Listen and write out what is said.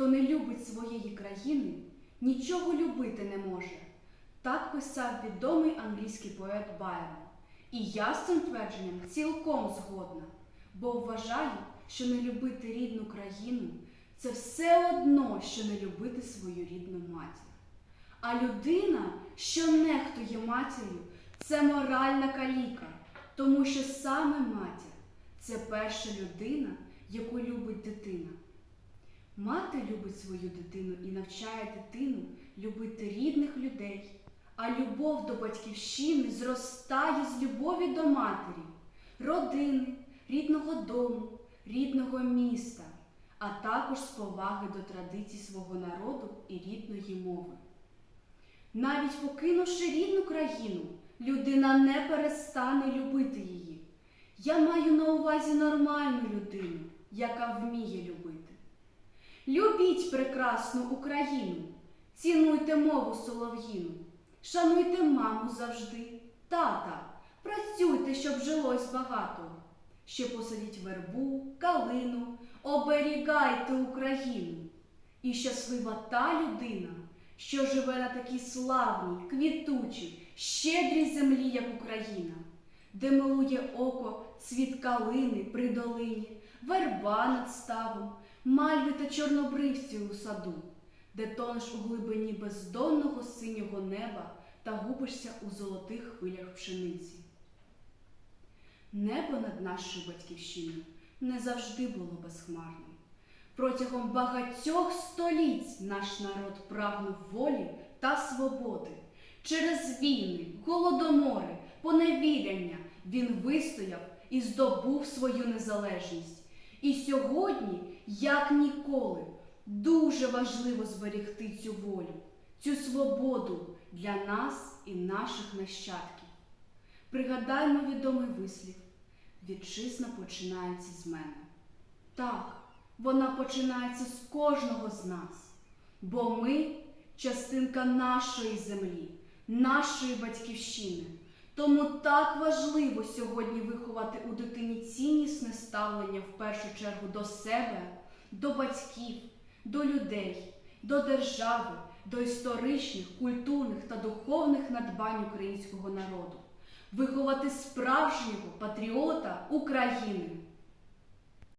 Хто не любить своєї країни, нічого любити не може. Так писав відомий англійський поет Байрон. І я з цим твердженням цілком згодна, бо вважаю, що не любити рідну країну це все одно, що не любити свою рідну матір. А людина, що нехтує матір'ю, це моральна каліка, тому що саме матір це перша людина, яку любить дитина. Мати любить свою дитину і навчає дитину любити рідних людей, а любов до батьківщини зростає з любові до матері, родини, рідного дому, рідного міста, а також з поваги до традицій свого народу і рідної мови. Навіть покинувши рідну країну, людина не перестане любити її. Я маю на увазі нормальну людину, яка вміє любити. Любіть прекрасну Україну, цінуйте мову солов'їну, шануйте маму завжди, тата, працюйте, щоб жилось багато. Ще посадіть вербу, калину, оберігайте Україну. І щаслива та людина, що живе на такій славній, квітучій, щедрій землі, як Україна, де милує око цвіт калини при долині, верба над ставом, мальви та чорнобривці у саду, де тонеш у глибині бездонного синього неба та губишся у золотих хвилях пшениці. Небо над нашою батьківщиною не завжди було безхмарним. Протягом багатьох століть наш народ прагнув волі та свободи. Через війни, голодомори, поневіряння він вистояв і здобув свою незалежність. І сьогодні, як ніколи, дуже важливо зберегти цю волю, цю свободу для нас і наших нащадків. Пригадаймо відомий вислів: вітчизна починається з мене. Так, вона починається з кожного з нас, бо ми частинка нашої землі, нашої батьківщини. Тому так важливо сьогодні виховати у дитині ціннісне ставлення в першу чергу до себе, до батьків, до людей, до держави, до історичних, культурних та духовних надбань українського народу, виховати справжнього патріота України.